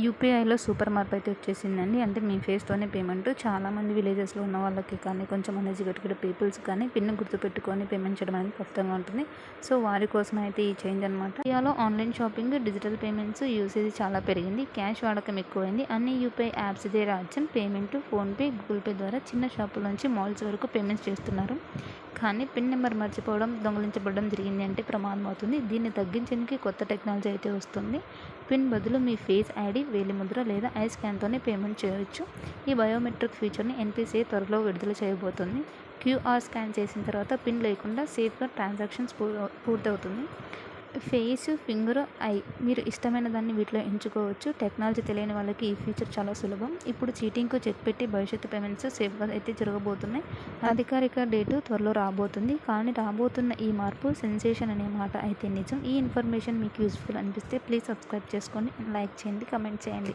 యూపీఐలో super మార్పు అయితే వచ్చేసిందండి. అంటే మీ ఫేస్తోనే పేమెంట్. చాలామంది విలేజెస్లో ఉన్న వాళ్ళకి కానీ కొంచెం అన్ఎడ్యుకేటెడ్ పీపుల్స్ కానీ పిన్ గుర్తుపెట్టుకొని పేమెంట్ చేయడం అనేది కష్టంగా ఉంటుంది. సో వారి కోసం అయితే ఈ చేంజ్ అనమాట ఇండియాలో online shopping digital payments usage చాలా పెరిగింది. క్యాష్ వాడకం ఎక్కువైంది. అన్ని యూపీఐ యాప్స్ ఇదే రాజ్యం. పేమెంట్ ఫోన్పే గూగుల్ పే ద్వారా చిన్న షాపుల నుంచి మాల్స్ వరకు పేమెంట్స్ చేస్తున్నారు. కానీ పిన్ నెంబర్ మర్చిపోవడం దొంగలించబడడం జరిగింది అంటే ప్రమాదం అవుతుంది. దీన్ని తగ్గించడానికి కొత్త టెక్నాలజీ అయితే వస్తుంది. పిన్ బదులు మీ ఫేస్ ఐడి వేలిముద్ర లేదా ఐ స్కాన్తోనే పేమెంట్ చేయవచ్చు ఈ బయోమెట్రిక్ ఫీచర్ని ఎన్పిసిఐ త్వరలో విడుదల చేయబోతుంది. క్యూఆర్ స్కాన్ చేసిన తర్వాత పిన్ లేకుండా సేఫ్గా ట్రాన్సాక్షన్స్ పూర్తవుతుంది. Face finger eye. మీరు ఇష్టమైన దాన్ని వీటిలో ఎంచుకోవచ్చు. టెక్నాలజీ తెలియని వాళ్ళకి ఈ ఫీచర్ చాలా సులభం. ఇప్పుడు చీటింగ్కు చెక్ పెట్టి భవిష్యత్తు పేమెంట్స్ సేఫ్గా అయితే జరగబోతున్నాయి. అధికారిక డేటు త్వరలో రాబోతుంది. కానీ రాబోతున్న ఈ మార్పు సెన్సేషన్ అనే మాట అయితే నిజం. ఈ ఇన్ఫర్మేషన్ మీకు యూస్ఫుల్ అనిపిస్తే ప్లీజ్ సబ్స్క్రైబ్ చేసుకోండి. లైక్ చేయండి. కమెంట్ చేయండి.